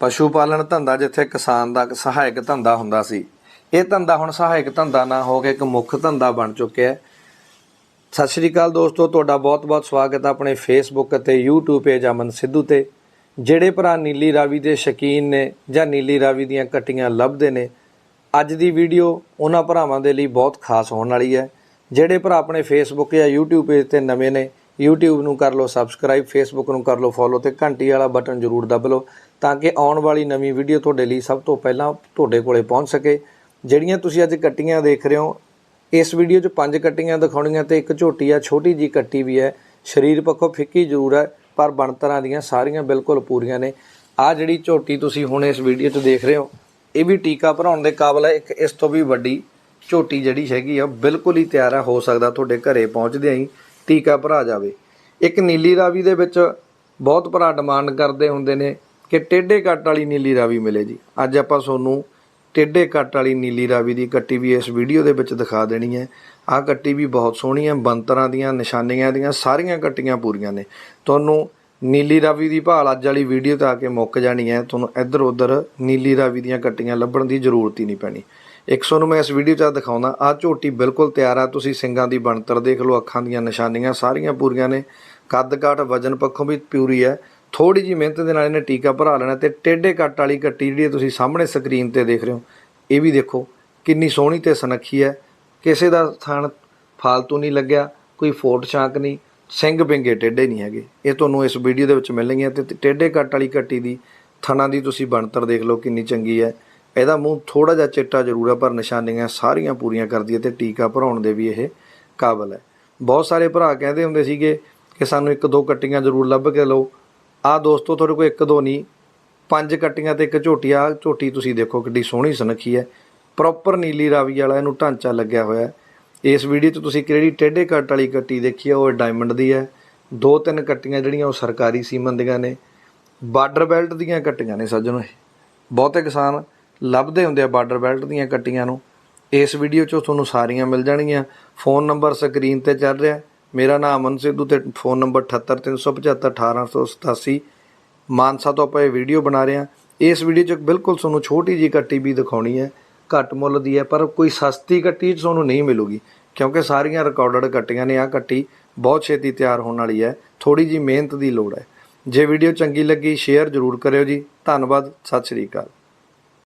ਪਸ਼ੂ ਪਾਲਣ ਧੰਦਾ ਜਿੱਥੇ ਕਿਸਾਨ ਦਾ ਇੱਕ ਸਹਾਇਕ ਧੰਦਾ ਹੁੰਦਾ ਸੀ। ਇਹ ਧੰਦਾ ਹੁਣ ਸਹਾਇਕ ਧੰਦਾ ਨਾ ਹੋ ਕੇ ਇੱਕ ਮੁੱਖ ਧੰਦਾ ਬਣ ਚੁੱਕਿਆ ਹੈ। ਸਤਿ ਸ਼੍ਰੀ ਅਕਾਲ ਦੋਸਤੋ, ਤੁਹਾਡਾ ਬਹੁਤ-ਬਹੁਤ ਸਵਾਗਤ ਹੈ ਆਪਣੇ ਫੇਸਬੁੱਕ ਅਤੇ YouTube ਪੇਜ ਅਮਨ ਸਿੱਧੂ ਤੇ, ਜਿਹੜੇ ਭਰਾ ਨੀਲੀ ਰਾਵੀ ਦੇ ਸ਼ਕੀਨ ਨੇ ਜਾਂ ਨੀਲੀ ਰਾਵੀ ਦੀਆਂ ਕੱਟੀਆਂ ਲੱਭਦੇ ਨੇ, ਅੱਜ ਦੀ ਵੀਡੀਓ ਉਹਨਾਂ ਭਰਾਵਾਂ ਦੇ ਲਈ ਬਹੁਤ ਖਾਸ ਹੋਣ ਵਾਲੀ ਹੈ। ਜਿਹੜੇ ਭਰਾ ਆਪਣੇ ਫੇਸਬੁੱਕ ਜਾਂ YouTube ਪੇਜ ਤੇ ਨਵੇਂ ਨੇ YouTube ਨੂੰ ਕਰ ਲਓ ਸਬਸਕ੍ਰਾਈਬ Facebook ਨੂੰ ਕਰ ਲਓ ਫੋਲੋ ਤੇ ਘੰਟੀ ਵਾਲਾ ਬਟਨ ਜ਼ਰੂਰ ਦਬ ਲਓ ਤਾਂ ਕਿ ਆਉਣ ਵਾਲੀ ਨਵੀਂ ਵੀਡੀਓ ਤੁਹਾਡੇ ਲਈ ਸਭ ਤੋਂ ਪਹਿਲਾਂ ਤੁਹਾਡੇ ਕੋਲੇ ਪਹੁੰਚ ਸਕੇ। ਜਿਹੜੀਆਂ ਤੁਸੀਂ ਅੱਜ ਕੱਟੀਆਂ ਦੇਖ ਰਹੇ ਹੋ, ਇਸ ਵੀਡੀਓ 'ਚ ਪੰਜ ਕੱਟੀਆਂ ਦਿਖਾਉਣੀਆਂ ਤੇ ਇੱਕ ਝੋਟੀ ਆ, ਛੋਟੀ ਜੀ ਕੱਟੀ ਵੀ ਹੈ। ਸਰੀਰ ਪੱਖੋਂ ਫਿੱਕੀ ਜ਼ਰੂਰ ਹੈ, ਪਰ ਬਣਤਰਾਂ ਦੀਆਂ ਸਾਰੀਆਂ ਬਿਲਕੁਲ ਪੂਰੀਆਂ ਨੇ। ਆ ਜਿਹੜੀ ਝੋਟੀ ਤੁਸੀਂ ਹੁਣ ਇਸ ਵੀਡੀਓ 'ਚ ਦੇਖ ਰਹੇ ਹੋ, ਇਹ ਵੀ ਟੀਕਾ ਭਰਾਉਣ ਦੇ ਕਾਬਲ ਹੈ। ਇੱਕ ਇਸ ਤੋਂ ਵੀ ਵੱਡੀ ਝੋਟੀ ਜਿਹੜੀ ਹੈਗੀ ਆ ਬਿਲਕੁਲ ਹੀ ਤਿਆਰ ਹੈ ਹੋ ਸਕਦਾ ਤੁਹਾਡੇ ਘਰੇ ਪਹੁੰਚਦਿਆਂ ਹੀ। ਟੀਕਾ ਭਰਾ ਜਾਵੇ। ਇੱਕ ਨੀਲੀ ਰਾਵੀ ਦੇ ਵਿੱਚ ਬਹੁਤ ਭਰਾ ਡਿਮਾਂਡ ਕਰਦੇ ਹੁੰਦੇ ਨੇ ਕਿ ਟੇਢੇ ਕੱਟ ਵਾਲੀ ਨੀਲੀ ਰਾਵੀ ਮਿਲੇ ਜੀ। ਅੱਜ ਆਪਾਂ ਤੁਹਾਨੂੰ ਟੇਢੇ ਕੱਟ ਵਾਲੀ ਨੀਲੀ ਰਾਵੀ ਦੀ ਕੱਟੀ ਵੀ ਇਸ ਵੀਡੀਓ ਦੇ ਵਿੱਚ ਦਿਖਾ ਦੇਣੀ ਹੈ। ਆਹ ਕੱਟੀ ਵੀ ਬਹੁਤ ਸੋਹਣੀ ਹੈ ਬੰਤਰਾਂ ਦੀਆਂ, ਨਿਸ਼ਾਨੀਆਂ ਦੀਆਂ, ਸਾਰੀਆਂ ਕੱਟੀਆਂ ਪੂਰੀਆਂ ਨੇ। ਤੁਹਾਨੂੰ ਨੀਲੀ ਰਾਵੀ ਦੀ ਭਾਲ ਅੱਜ ਵਾਲੀ ਵੀਡੀਓ ਤੇ ਆ ਕੇ ਮੁੱਕ ਜਾਣੀ ਹੈ। ਤੁਹਾਨੂੰ ਇੱਧਰ ਉੱਧਰ ਨੀਲੀ ਰਾਵੀ ਦੀਆਂ ਕੱਟੀਆਂ ਲੱਭਣ ਦੀ ਜ਼ਰੂਰਤ ਹੀ ਨਹੀਂ ਪੈਣੀ। 100 ਨੂੰ ਮੈਂ ਇਸ ਵੀਡੀਓ 'ਚ ਦਿਖਾਉਂਦਾ। ਆ ਝੋਟੀ ਬਿਲਕੁਲ ਤਿਆਰ ਆ। ਤੁਸੀਂ ਸਿੰਗਾਂ ਦੀ ਬਣਤਰ ਦੇਖ ਲਓ। ਅੱਖਾਂ ਦੀਆਂ ਨਿਸ਼ਾਨੀਆਂ ਸਾਰੀਆਂ ਪੂਰੀਆਂ ਨੇ। ਕੱਦ ਕਾਠ ਵਜਨ ਪੱਖੋਂ ਵੀ ਪੂਰੀ ਹੈ। ਥੋੜੀ ਜੀ ਮਿਹਨਤ ਦੇ ਨਾਲ ਇਹਨੇ ਟੀਕਾ ਭਰਾ ਲੈਣਾ ਤੇ ਟੇਢੇ ਕੱਟ ਵਾਲੀ ਕੱਟੀ ਜਿਹੜੀ ਤੁਸੀਂ ਸਾਹਮਣੇ ਸਕਰੀਨ ਤੇ ਦੇਖ ਰਹੇ ਹੋ, ਇਹ ਵੀ ਦੇਖੋ। ਕਿੰਨੀ ਸੋਹਣੀ ਤੇ ਸੁਨੱਖੀ ਹੈ। ਕਿਸੇ ਦਾ ਥਣ ਫਾਲਤੂ ਨਹੀਂ ਲੱਗਿਆ। ਕੋਈ ਫੋਟ ਛਾਂਕ ਨਹੀਂ। ਸਿੰਘ ਬਿੰਗੇ ਟੇਢੇ ਨਹੀਂ ਹੈਗੇ। ਇਹ ਤੁਹਾਨੂੰ ਇਸ ਵੀਡੀਓ ਦੇ ਵਿੱਚ ਮਿਲਣਗੀਆਂ ਤੇ ਟੇਢੇ ਕੱਟ ਵਾਲੀ ਕੱਟੀ ਦੀ ਥਣਾ ਦੀ ਤੁਸੀਂ ਬਣਤਰ ਦੇਖ ਲਓ ਕਿੰਨੀ ਚੰਗੀ ਹੈ। ਇਹਦਾ ਮੂੰਹ ਥੋੜਾ ਜਿਹਾ ਚਿੱਟਾ ਜ਼ਰੂਰ ਹੈ, ਪਰ ਨਿਸ਼ਾਨੀਆਂ ਸਾਰੀਆਂ ਪੂਰੀਆਂ ਕਰਦੀ ਹੈ ਤੇ ਟੀਕਾ ਭਰਾਉਣ ਦੇ ਵੀ ਇਹ ਕਾਬਲ ਹੈ। ਬਹੁਤ ਸਾਰੇ ਭਰਾ ਕਹਿੰਦੇ ਹੁੰਦੇ ਸੀਗੇ ਕਿ ਸਾਨੂੰ ਇੱਕ ਦੋ ਕੱਟੀਆਂ ਜ਼ਰੂਰ ਲੱਭ ਕੇ ਲਓ। ਆ ਦੋਸਤੋ, ਤੁਹਾਡੇ ਕੋਲ ਇੱਕ ਦੋ ਨਹੀਂ, ਪੰਜ ਕੱਟੀਆਂ ਤੇ ਇੱਕ ਝੋਟੀ। ਆ ਝੋਟੀ ਤੁਸੀਂ ਦੇਖੋ ਕਿੱਡੀ ਸੋਹਣੀ ਸੁਨੱਖੀ ਹੈ। ਪ੍ਰੋਪਰ ਨੀਲੀ ਰਾਵੀ ਵਾਲਾ, ਇਹਨੂੰ ਢਾਂਚਾ ਲੱਗਿਆ ਹੋਇਆ ਹੈ। ਇਸ ਵੀਡੀਓ 'ਚ ਤੁਸੀਂ ਕਿਹੜੀ ਟੇਢੇ ਕੱਟ ਵਾਲੀ ਕੱਟੀ ਦੇਖੀ ਹੈ ਉਹ ਡਾਇਮੰਡ ਦੀ ਹੈ। ਦੋ ਤਿੰਨ ਕੱਟੀਆਂ ਜਿਹੜੀਆਂ ਉਹ ਸਰਕਾਰੀ ਸੀਮਨ ਦੀਆਂ ਨੇ। ਬਾਰਡਰ ਬੈਲਟ ਦੀਆਂ ਕੱਟੀਆਂ ਨੇ ਸੱਜਣੋ ਇਹ। ਬਹੁਤੇ ਕਿਸਾਨ ਲੱਭਦੇ ਹੁੰਦੇ ਆ ਬਾਰਡਰ ਬੈਲਟ ਦੀਆਂ ਕੱਟੀਆਂ ਨੂੰ। ਇਸ ਵੀਡੀਓ 'ਚੋਂ ਤੁਹਾਨੂੰ ਸਾਰੀਆਂ ਮਿਲ ਜਾਣਗੀਆਂ। ਫੋਨ ਨੰਬਰ ਸਕਰੀਨ ਤੇ ਚੱਲ ਰਿਹਾ। ਮੇਰਾ ਨਾਮ ਅਮਨ ਸਿੱਧੂ ਤੇ ਫੋਨ ਨੰਬਰ 7837518887 ਮਾਨਸਾ ਤੋਂ ਆਪਾਂ ਇਹ ਵੀਡੀਓ ਬਣਾ ਰਹੇ ਹਾਂ। ਇਸ ਵੀਡੀਓ 'ਚ ਬਿਲਕੁਲ ਤੁਹਾਨੂੰ ਛੋਟੀ ਜੀ ਕੱਟੀ ਵੀ ਦਿਖਾਉਣੀ ਹੈ। ਘੱਟ ਮੁੱਲ ਦੀ ਹੈ, ਪਰ ਕੋਈ ਸਸਤੀ ਕੱਟੀ ਤੁਹਾਨੂੰ ਨਹੀਂ ਮਿਲੂਗੀ, ਕਿਉਂਕਿ ਸਾਰੀਆਂ ਰਿਕਾਰਡਡ ਕੱਟੀਆਂ ਨੇ ਆ ਕੱਟੀ ਬਹੁਤ ਛੇਤੀ ਤਿਆਰ ਹੋਣ ਵਾਲੀ ਹੈ ਥੋੜੀ ਜੀ ਮਿਹਨਤ ਦੀ ਲੋੜ ਹੈ। ਜੇ ਵੀਡੀਓ ਚੰਗੀ ਲੱਗੀ ਸ਼ੇਅਰ ਜ਼ਰੂਰ ਕਰਿਓ ਜੀ। ਧੰਨਵਾਦ, ਸਤਿ ਸ਼੍ਰੀ ਅਕਾਲ।